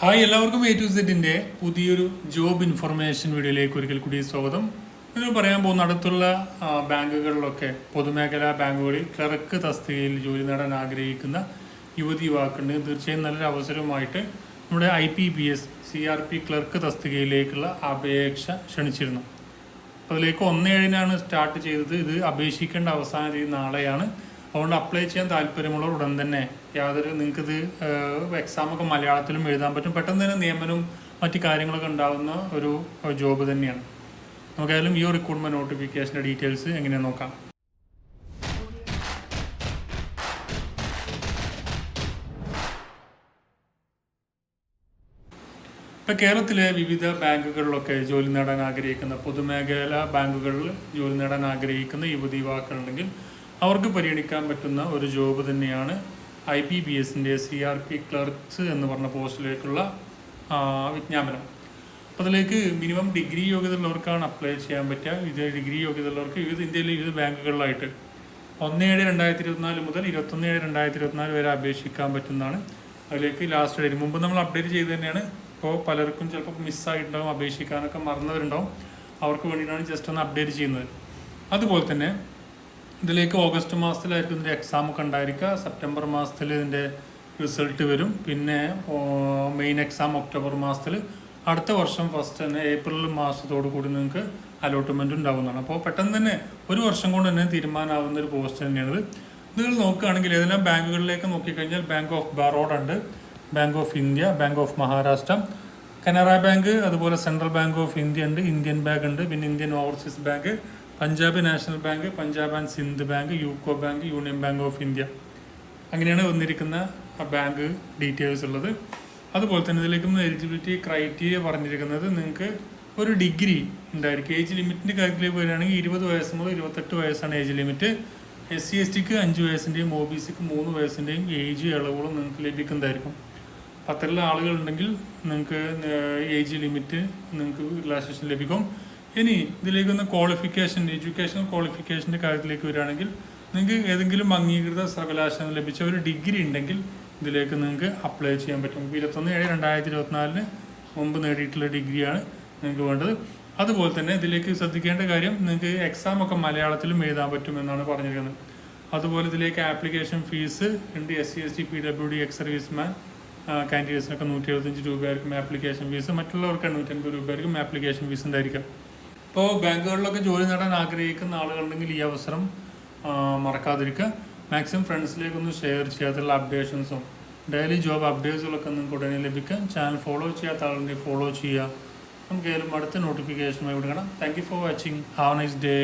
Hi എല്ലാവർക്കും A to സെറ്റിന്റെ പുതിയൊരു ജോബ് ഇൻഫർമേഷൻ വീഡിയോയിലേക്ക് ഒരിക്കൽ കൂടി സ്വാഗതം. ഇന്ന് പറയാൻ പോകുന്ന അടുത്തുള്ള ബാങ്കുകളിലൊക്കെ പൊതുമേഖലാ ബാങ്കുകളിൽ ക്ലർക്ക് തസ്തികയിൽ ജോലി നേടാൻ ആഗ്രഹിക്കുന്ന യുവതി യുവാക്കളുണ്ട്. തീർച്ചയായും നല്ലൊരു അവസരവുമായിട്ട് നമ്മുടെ I P B S C R P clerk തസ്തികയിലേക്കുള്ള അപേക്ഷ ക്ഷണിച്ചിരുന്നു. അതിലേക്ക് ഒന്ന് ഏഴിനാണ് സ്റ്റാർട്ട് ചെയ്തത്. ഇത് അപേക്ഷിക്കേണ്ട അവസാന തീയതി നാളെയാണ്. അതുകൊണ്ട് അപ്ലൈ ചെയ്യാൻ താല്പര്യമുള്ളവർ ഉടൻ തന്നെ യാതൊരു നിങ്ങൾക്കിത് എക്സാമൊക്കെ മലയാളത്തിലും എഴുതാൻ പറ്റും. പെട്ടെന്ന് തന്നെ നിയമനവും മറ്റു കാര്യങ്ങളൊക്കെ ഉണ്ടാകുന്ന ഒരു ജോബ് തന്നെയാണ്. നമുക്കായാലും ഈ റിക്രൂട്ട്മെന്റ് നോട്ടിഫിക്കേഷന്റെ ഡീറ്റെയിൽസ് എങ്ങനെ നോക്കാം. ഇപ്പം കേരളത്തിലെ വിവിധ ബാങ്കുകളിലൊക്കെ ജോലി നേടാൻ ആഗ്രഹിക്കുന്ന പൊതുമേഖലാ ബാങ്കുകളിൽ ജോലി നേടാൻ ആഗ്രഹിക്കുന്ന യുവതി യുവാക്കളുണ്ടെങ്കിൽ അവർക്ക് പരിഗണിക്കാൻ പറ്റുന്ന ഒരു ജോബ് തന്നെയാണ് ഐ പി ബി എസിന്റെ സി ആർ പി ക്ലർക്ക്സ് എന്ന് പറഞ്ഞ പോസ്റ്റിലേക്കുള്ള വിജ്ഞാപനം. അപ്പോൾ അതിലേക്ക് മിനിമം ഡിഗ്രി യോഗ്യത ഉള്ളവർക്കാണ് അപ്ലൈ ചെയ്യാൻ പറ്റുക. ഇത് ഡിഗ്രി യോഗ്യത ഉള്ളവർക്ക് വിവിധ ഇന്ത്യയിലെ വിവിധ ബാങ്കുകളിലായിട്ട് ഒന്ന് ഏഴ് രണ്ടായിരത്തി ഇരുപത്തിനാല് മുതൽ ഇരുപത്തൊന്ന് ഏഴ് രണ്ടായിരത്തി ഇരുപത്തിനാല് വരെ അപേക്ഷിക്കാൻ പറ്റുന്നതാണ്. അതിലേക്ക് ലാസ്റ്റ് ഡേറ്റ്. മുമ്പ് നമ്മൾ അപ്ഡേറ്റ് ചെയ്ത് തന്നെയാണ്. ഇപ്പോൾ പലർക്കും ചിലപ്പോൾ മിസ്സായിട്ടുണ്ടാവും അപേക്ഷിക്കാനൊക്കെ മറന്നവരുണ്ടാവും. അവർക്ക് വേണ്ടിയിട്ടാണ് ജസ്റ്റ് ഒന്ന് അപ്ഡേറ്റ് ചെയ്യുന്നത്. അതുപോലെ തന്നെ ഇതിലേക്ക് ഓഗസ്റ്റ് മാസത്തിലായിരിക്കും ഇതിന്റെ എക്സാം ഒക്കെ ഉണ്ടായിരിക്കുക. സെപ്റ്റംബർ മാസത്തിൽ ഇതിന്റെ റിസൾട്ട് വരും. പിന്നെ മെയിൻ എക്സാം ഒക്ടോബർ മാസത്തിൽ. അടുത്ത വർഷം ഫസ്റ്റ് തന്നെ ഏപ്രിൽ മാസത്തോടു കൂടി നിങ്ങൾക്ക് അലോട്ട്മെന്റ് ഉണ്ടാകുന്നതാണ് അപ്പോൾ പെട്ടെന്ന് തന്നെ ഒരു വർഷം കൊണ്ട് തന്നെ തീരുമാനമാവുന്ന ഒരു പോസ്റ്റ് തന്നെയാണിത്. നിങ്ങൾ നോക്കുകയാണെങ്കിൽ ഏതെല്ലാം ബാങ്കുകളിലേക്ക് നോക്കിക്കഴിഞ്ഞാൽ ബാങ്ക് ഓഫ് ബറോഡ ഉണ്ട്. Bank of India bank of Maharashtra Canara bank അതുപോലെ സെൻട്രൽ ബാങ്ക് ഓഫ് ഇന്ത്യ ഉണ്ട് ഇന്ത്യൻ ബാങ്ക് ഉണ്ട് പിന്നെ Indian overseas bank Punjab national bank Punjab and Sindh bank UCO bank union bank of India. അങ്ങനെയാണ് വന്നിരിക്കുന്ന ആ bank details ഉള്ളത്. അതുപോലെ തന്നെ ഇതിലേക്ക് എലിജിബിലിറ്റി ക്രൈറ്റീരിയ പറഞ്ഞിരിക്കുന്നത് നിങ്ങൾക്ക് ഒരു ഡിഗ്രി ഉണ്ടായിരിക്കും. ഏജ് ലിമിറ്റിന്റെ കാര്യത്തിലേക്ക് വരികയാണെങ്കിൽ ഇരുപത് വയസ്സ് മുതൽ ഇരുപത്തെട്ട് വയസ്സാണ് age limit S C S tick അഞ്ച് വയസ്സിന്റെയും ഒ ബി സിക്ക് മൂന്ന് വയസ്സിന്റെയും ഏജ് ഇളവുകളും നിങ്ങൾക്ക് ലഭിക്കുന്നതായിരിക്കും. പത്തിലുള്ള ആളുകളുണ്ടെങ്കിൽ നിങ്ങൾക്ക് ഏജ് ലിമിറ്റ് നിങ്ങൾക്ക് റിലാക്സേഷൻ ലഭിക്കും. ഇനി ഇതിലേക്ക് ഒന്ന് ക്വാളിഫിക്കേഷൻ എഡ്യൂക്കേഷണൽ ക്വാളിഫിക്കേഷന്റെ കാര്യത്തിലേക്ക് വരികയാണെങ്കിൽ നിങ്ങൾക്ക് ഏതെങ്കിലും അംഗീകൃത സർവകലാശാല ലഭിച്ച ഒരു ഡിഗ്രി ഉണ്ടെങ്കിൽ ഇതിലേക്ക് നിങ്ങൾക്ക് അപ്ലൈ ചെയ്യാൻ പറ്റും. ഇരുപത്തൊന്ന് ഏഴ് രണ്ടായിരത്തി ഇരുപത്തിനാലിന് മുമ്പ് നേടിയിട്ടുള്ള ഡിഗ്രിയാണ് നിങ്ങൾക്ക് വേണ്ടത്. അതുപോലെ തന്നെ ഇതിലേക്ക് ശ്രദ്ധിക്കേണ്ട കാര്യം നിങ്ങൾക്ക് എക്സാം ഒക്കെ മലയാളത്തിലും എഴുതാൻ പറ്റുമെന്നാണ് പറഞ്ഞിരിക്കുന്നത്. അതുപോലെ ഇതിലേക്ക് ആപ്ലിക്കേഷൻ ഫീസ് ഉണ്ട്. S C S T P W D ex serviceman കാൻഡിഡേറ്റ്സിനൊക്കെ നൂറ്റി എഴുപത്തഞ്ച് രൂപയായിരിക്കും ആപ്ലിക്കേഷൻ ഫീസ് മറ്റുള്ളവർക്ക് എണ്ണൂറ്റൻപത് രൂപയായിരിക്കും ആപ്ലിക്കേഷൻ ഫീസ് ഉണ്ടായിരിക്കും ഇപ്പോൾ ബാങ്കുകളിലൊക്കെ ജോലി നേടാൻ ആഗ്രഹിക്കുന്ന ആളുകളുണ്ടെങ്കിൽ ഈ അവസരം മറക്കാതിരിക്കുക. മാക്സിമം ഫ്രണ്ട്സിലേക്കൊന്ന് ഷെയർ ചെയ്യാത്തുള്ള അപ്ഡേഷൻസും ഡെയിലി ജോബ് അപ്ഡേറ്റ്സുകളൊക്കെ നിങ്ങൾക്ക് ഉടനെ ലഭിക്കാം ചാനൽ ഫോളോ ചെയ്യാത്ത ആളുണ്ടെങ്കിൽ ഫോളോ ചെയ്യുക. നമുക്ക് ഏതും അടുത്ത നോട്ടിഫിക്കേഷനുമായി വിടുകണം thank you for watching have nice day